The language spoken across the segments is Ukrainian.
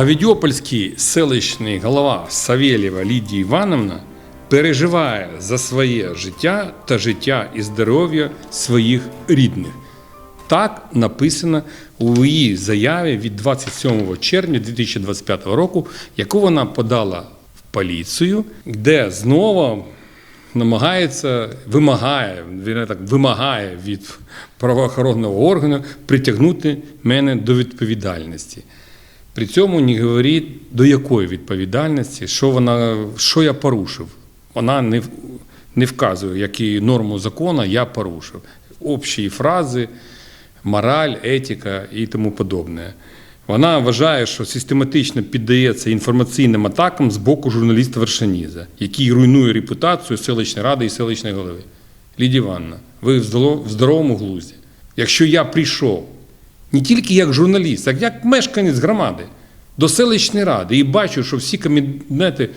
Авідіопольський селищний голова Савєлєва Лідія Івановна переживає за своє життя та життя і здоров'я своїх рідних. Так написано у її заяві від 27 червня 2025 року, яку вона подала в поліцію, де знову намагається, вимагає, так, вимагає від правоохоронного органу притягнути мене до відповідальності. При цьому не говорить, до якої відповідальності, що, вона, що я порушив. Вона не, не вказує, які норму закону я порушив. Общі фрази, мораль, етика і тому подобне. Вона вважає, що систематично піддається інформаційним атакам з боку журналіста Вершаніза, який руйнує репутацію селищної ради і селищної голови. Лідія Івановна, ви в здоровому глузді. Якщо я прийшов не тільки як журналіст, а як мешканець громади до селищної ради і бачу, що всі кабінети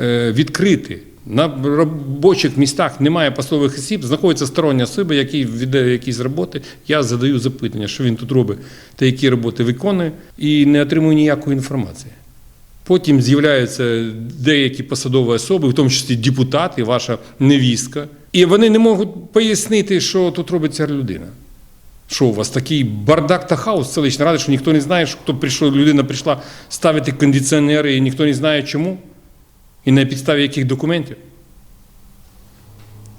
е, відкриті, на робочих містах немає посадових осіб, знаходиться стороння особа, який веде якісь роботи. Я задаю запитання, що він тут робить та які роботи виконує, і не отримую ніякої інформації. Потім з'являються деякі посадові особи, в тому числі депутати, ваша невістка, і вони не можуть пояснити, що тут робить ця людина. Що у вас такий бардак та хаос в селищній раді, що ніхто не знає, що хто прийшов, людина прийшла ставити кондиціонери, і ніхто не знає чому? І на підставі яких документів?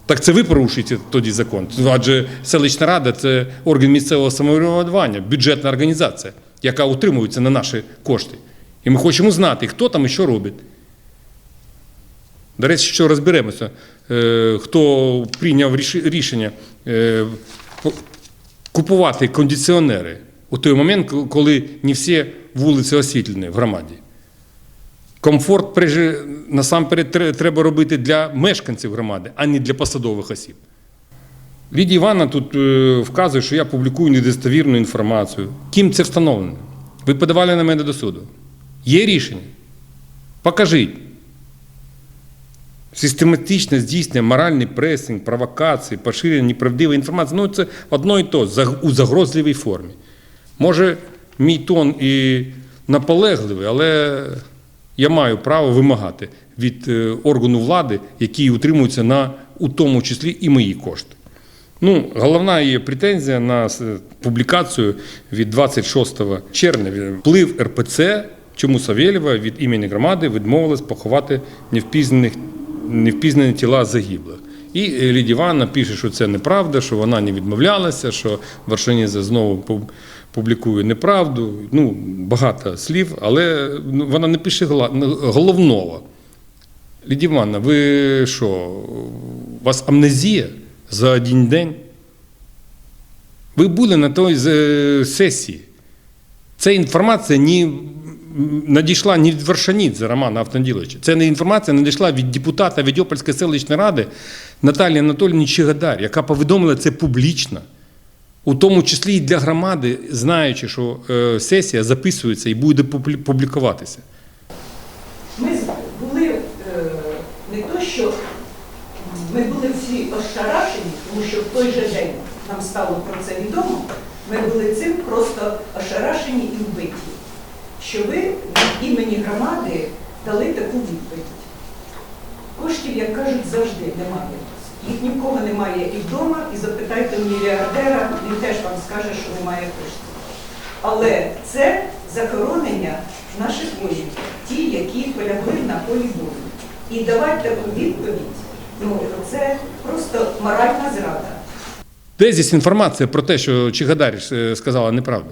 Так це ви порушуєте тоді закон. Адже селищна рада це орган місцевого самоврядування, бюджетна організація, яка утримується на наші кошти. І ми хочемо знати, хто там і що робить. До речі, що розберемося, е, хто прийняв рішення е, купувати кондиціонери у той момент, коли не всі вулиці освітлені в громаді. Комфорт насамперед треба робити для мешканців громади, а не для посадових осіб. Лідія Івановна тут е, вказує, що я публікую недостовірну інформацію. Ким це встановлено? Ви подавали на мене до суду. Є рішення? Покажіть. Систематично здійснює моральний пресинг, провокації, поширення неправдивої інформації. Ну, це одно і то у загрозливій формі. Може, мій тон і наполегливий, але я маю право вимагати від е, органу влади, який утримується на, у тому числі і мої кошти. Ну, головна її претензія на публікацію від 26 червня. Вплив РПЦ, чому Савєлєва від імені громади відмовилась поховати невпізнаних, невпізнані тіла загиблих. І Лідія Івановна пише, що це неправда, що вона не відмовлялася, що Варшаніза знову публікує неправду. Ну, багато слів, але ну, вона не пише головного. Лідія Івановна, ви що, у вас амнезія за один день? Ви були на той е, сесії. Ця інформація не надійшла не від Вершанідзе Романа Автанділовича. Ця не інформація надійшла від депутата Відьопольської селищної ради Наталії Анатолійовни Чигадар, яка повідомила це публічно. У тому числі і для громади, знаючи, що е, сесія записується і буде публікуватися. Ми були е, не то, що ми були всі ошарашені, тому що в той же день нам стало про це відомо. Ми були цим просто ошарашені і вбиті, що ви від імені громади дали таку відповідь. Коштів, як кажуть, завжди немає. Їх ні в кого немає і вдома, і запитайте мільярдера, він теж вам скаже, що немає коштів. Але це захоронення наших воїнів, ті, які полягли на полі бою. І давати таку відповідь, ну це просто моральна зрада. Здесь інформація про те, що Чигадарі е, сказала неправду?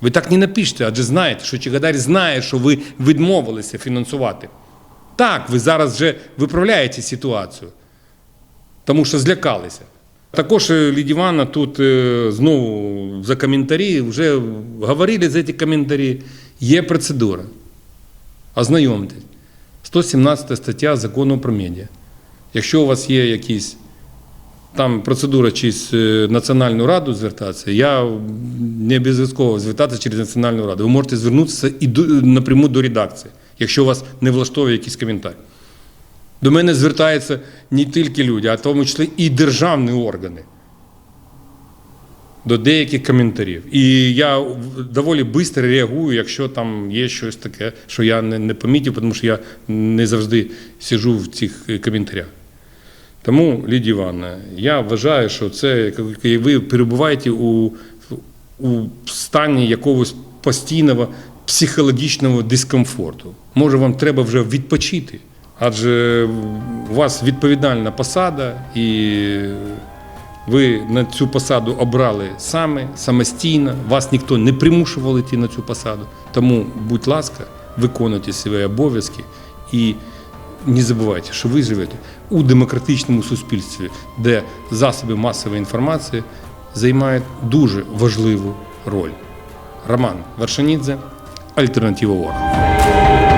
Ви так не напишете, адже знаєте, що Чигадарі знає, що ви відмовилися фінансувати. Так, ви зараз вже виправляєте ситуацію, тому що злякалися. Також е, Лідія тут е, знову за коментарі, вже говорили за ці коментарі. Є процедура. Ознайомтесь. 117 стаття закону про медіа. Якщо у вас є якісь там процедура через Національну раду звертатися, я не обов'язково звертатися через Національну раду. Ви можете звернутися і напряму до редакції, якщо вас не влаштовує якийсь коментар. До мене звертаються не тільки люди, а в тому числі і державні органи. до деяких коментарів. І я доволі швидко реагую, якщо там є щось таке, що я не, помітив, тому що я не завжди сиджу в цих е, коментарях. Тому, Лідія Івановна, я вважаю, що це ви перебуваєте у, у стані якогось постійного психологічного дискомфорту. Може, вам треба вже відпочити, адже у вас відповідальна посада, і ви на цю посаду обрали саме, самостійно, вас ніхто не примушував йти на цю посаду. Тому, будь ласка, виконуйте свої обов'язки і не забувайте, що ви живете у демократичному суспільстві, де засоби масової інформації займають дуже важливу роль. Роман Варшанідзе, Альтернатива Ворог.